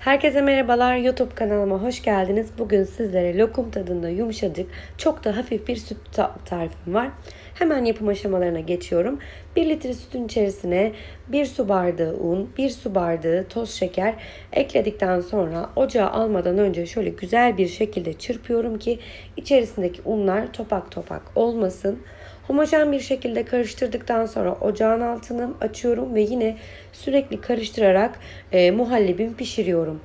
Herkese merhabalar YouTube kanalıma hoş geldiniz. Bugün sizlere lokum tadında yumuşacık çok da hafif bir süt ta- tarifim var. Hemen yapım aşamalarına geçiyorum. 1 litre sütün içerisine 1 su bardağı un, 1 su bardağı toz şeker ekledikten sonra ocağa almadan önce şöyle güzel bir şekilde çırpıyorum ki içerisindeki unlar topak topak olmasın. Homojen bir şekilde karıştırdıktan sonra ocağın altını açıyorum ve yine sürekli karıştırarak e, muhallebimi pişiriyorum.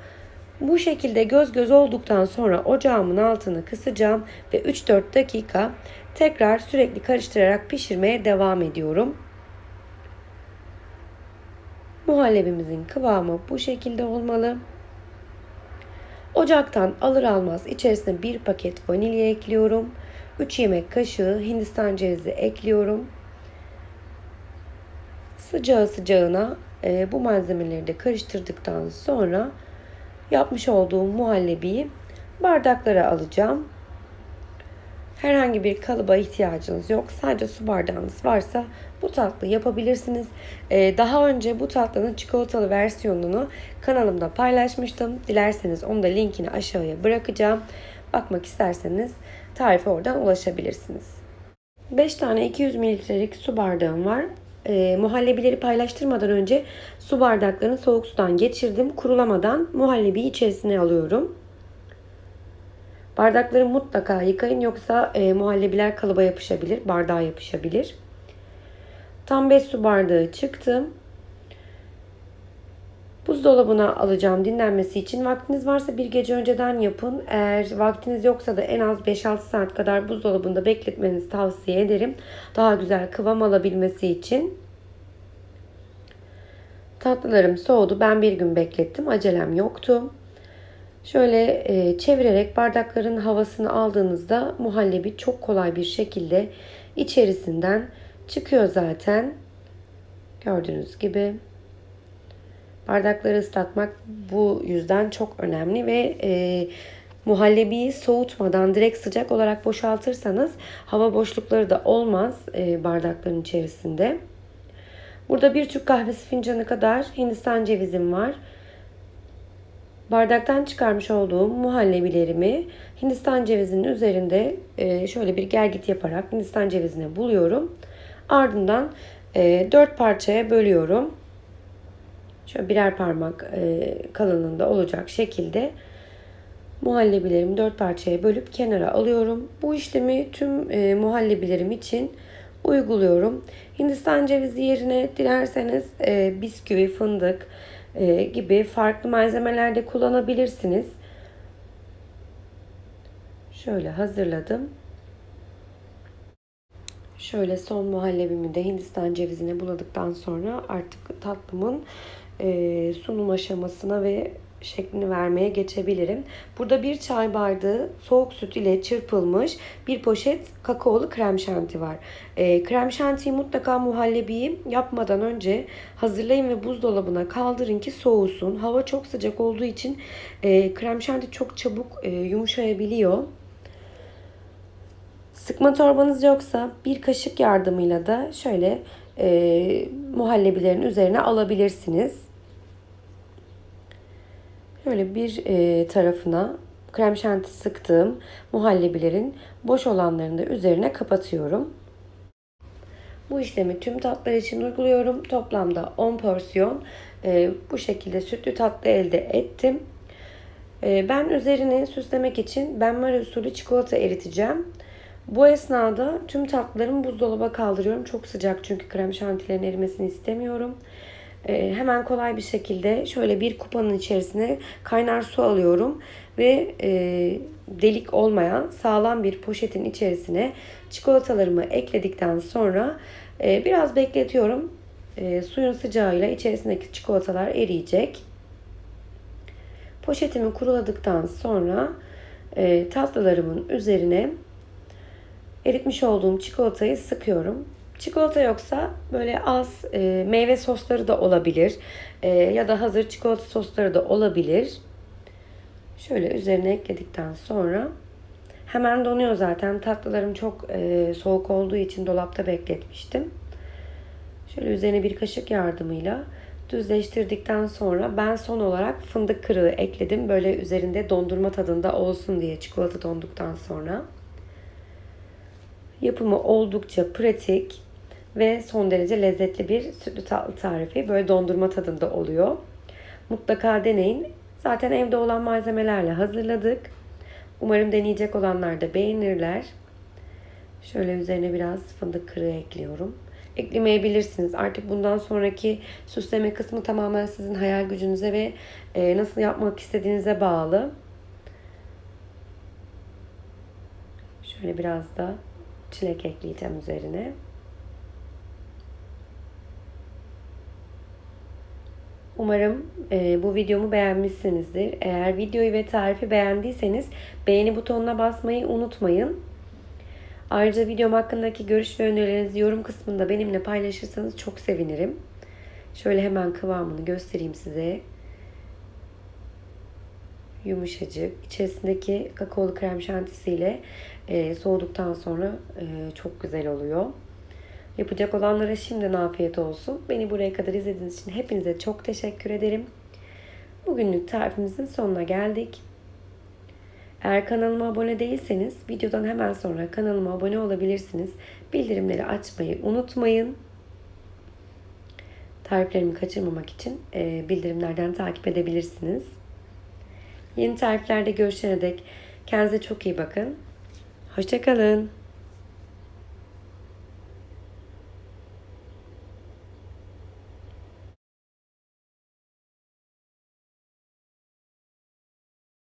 Bu şekilde göz göz olduktan sonra ocağımın altını kısacağım ve 3-4 dakika tekrar sürekli karıştırarak pişirmeye devam ediyorum. Muhallebimizin kıvamı bu şekilde olmalı. Ocaktan alır almaz içerisine bir paket vanilya ekliyorum. 3 yemek kaşığı hindistan cevizi ekliyorum. Sıcağı sıcağına e, bu malzemeleri de karıştırdıktan sonra yapmış olduğum muhallebiyi bardaklara alacağım. Herhangi bir kalıba ihtiyacınız yok. Sadece su bardağınız varsa bu tatlı yapabilirsiniz. Ee, daha önce bu tatlının çikolatalı versiyonunu kanalımda paylaşmıştım. Dilerseniz onu da linkini aşağıya bırakacağım. Bakmak isterseniz tarife oradan ulaşabilirsiniz. 5 tane 200 mililitrelik su bardağım var. E, muhallebileri paylaştırmadan önce su bardaklarını soğuk sudan geçirdim. Kurulamadan muhallebiyi içerisine alıyorum. Bardakları mutlaka yıkayın yoksa e, muhallebiler kalıba yapışabilir, bardağa yapışabilir. Tam 5 su bardağı çıktım. Buzdolabına alacağım dinlenmesi için. Vaktiniz varsa bir gece önceden yapın. Eğer vaktiniz yoksa da en az 5-6 saat kadar buzdolabında bekletmenizi tavsiye ederim. Daha güzel kıvam alabilmesi için. Tatlılarım soğudu. Ben bir gün beklettim. Acelem yoktu. Şöyle e, çevirerek bardakların havasını aldığınızda muhallebi çok kolay bir şekilde içerisinden çıkıyor zaten. Gördüğünüz gibi. Bardakları ıslatmak bu yüzden çok önemli ve e, muhallebiyi soğutmadan direkt sıcak olarak boşaltırsanız hava boşlukları da olmaz e, bardakların içerisinde. Burada bir Türk kahvesi fincanı kadar Hindistan cevizim var. Bardaktan çıkarmış olduğum muhallebilerimi Hindistan cevizinin üzerinde e, şöyle bir gergit yaparak Hindistan cevizine buluyorum. Ardından e, 4 parçaya bölüyorum. Şöyle birer parmak e, kalınlığında olacak şekilde muhallebilerimi dört parçaya bölüp kenara alıyorum. Bu işlemi tüm e, muhallebilerim için uyguluyorum. Hindistan cevizi yerine dilerseniz e, bisküvi, fındık e, gibi farklı malzemeler de kullanabilirsiniz. Şöyle hazırladım. Şöyle son muhallebimi de Hindistan cevizine buladıktan sonra artık tatlımın e, sunum aşamasına ve şeklini vermeye geçebilirim. Burada bir çay bardağı soğuk süt ile çırpılmış bir poşet kakaolu krem şanti var. E, krem şantiyi mutlaka muhallebiyi yapmadan önce hazırlayın ve buzdolabına kaldırın ki soğusun. Hava çok sıcak olduğu için e, krem şanti çok çabuk e, yumuşayabiliyor. Sıkma torbanız yoksa bir kaşık yardımıyla da şöyle e, muhallebilerin üzerine alabilirsiniz. Şöyle bir e, tarafına krem şanti sıktığım muhallebilerin boş olanlarını da üzerine kapatıyorum. Bu işlemi tüm tatlar için uyguluyorum. Toplamda 10 porsiyon e, bu şekilde sütlü tatlı elde ettim. E, ben üzerini süslemek için benmari usulü çikolata eriteceğim. Bu esnada tüm tatlılarımı buzdolaba kaldırıyorum. Çok sıcak çünkü krem şantilerin erimesini istemiyorum. Ee, hemen kolay bir şekilde şöyle bir kupanın içerisine kaynar su alıyorum ve e, delik olmayan sağlam bir poşetin içerisine çikolatalarımı ekledikten sonra e, biraz bekletiyorum. E, suyun sıcağıyla içerisindeki çikolatalar eriyecek. Poşetimi kuruladıktan sonra e, tatlılarımın üzerine eritmiş olduğum çikolatayı sıkıyorum. Çikolata yoksa böyle az e, meyve sosları da olabilir. E, ya da hazır çikolata sosları da olabilir. Şöyle üzerine ekledikten sonra hemen donuyor zaten. Tatlılarım çok e, soğuk olduğu için dolapta bekletmiştim. Şöyle üzerine bir kaşık yardımıyla düzleştirdikten sonra ben son olarak fındık kırığı ekledim. Böyle üzerinde dondurma tadında olsun diye çikolata donduktan sonra. Yapımı oldukça pratik ve son derece lezzetli bir sütlü tatlı tarifi. Böyle dondurma tadında oluyor. Mutlaka deneyin. Zaten evde olan malzemelerle hazırladık. Umarım deneyecek olanlar da beğenirler. Şöyle üzerine biraz fındık kırığı ekliyorum. Eklemeyebilirsiniz. Artık bundan sonraki süsleme kısmı tamamen sizin hayal gücünüze ve e, nasıl yapmak istediğinize bağlı. Şöyle biraz da çilek ekleyeceğim üzerine. Umarım e, bu videomu beğenmişsinizdir. Eğer videoyu ve tarifi beğendiyseniz beğeni butonuna basmayı unutmayın. Ayrıca videom hakkındaki görüş ve önerilerinizi yorum kısmında benimle paylaşırsanız çok sevinirim. Şöyle hemen kıvamını göstereyim size. Yumuşacık. İçerisindeki kakaolu krem şantisiyle e, soğuduktan sonra e, çok güzel oluyor. Yapacak olanlara şimdiden afiyet olsun. Beni buraya kadar izlediğiniz için hepinize çok teşekkür ederim. Bugünlük tarifimizin sonuna geldik. Eğer kanalıma abone değilseniz videodan hemen sonra kanalıma abone olabilirsiniz. Bildirimleri açmayı unutmayın. Tariflerimi kaçırmamak için e, bildirimlerden takip edebilirsiniz. Yeni tariflerde görüşene dek kendinize çok iyi bakın. Hoşçakalın.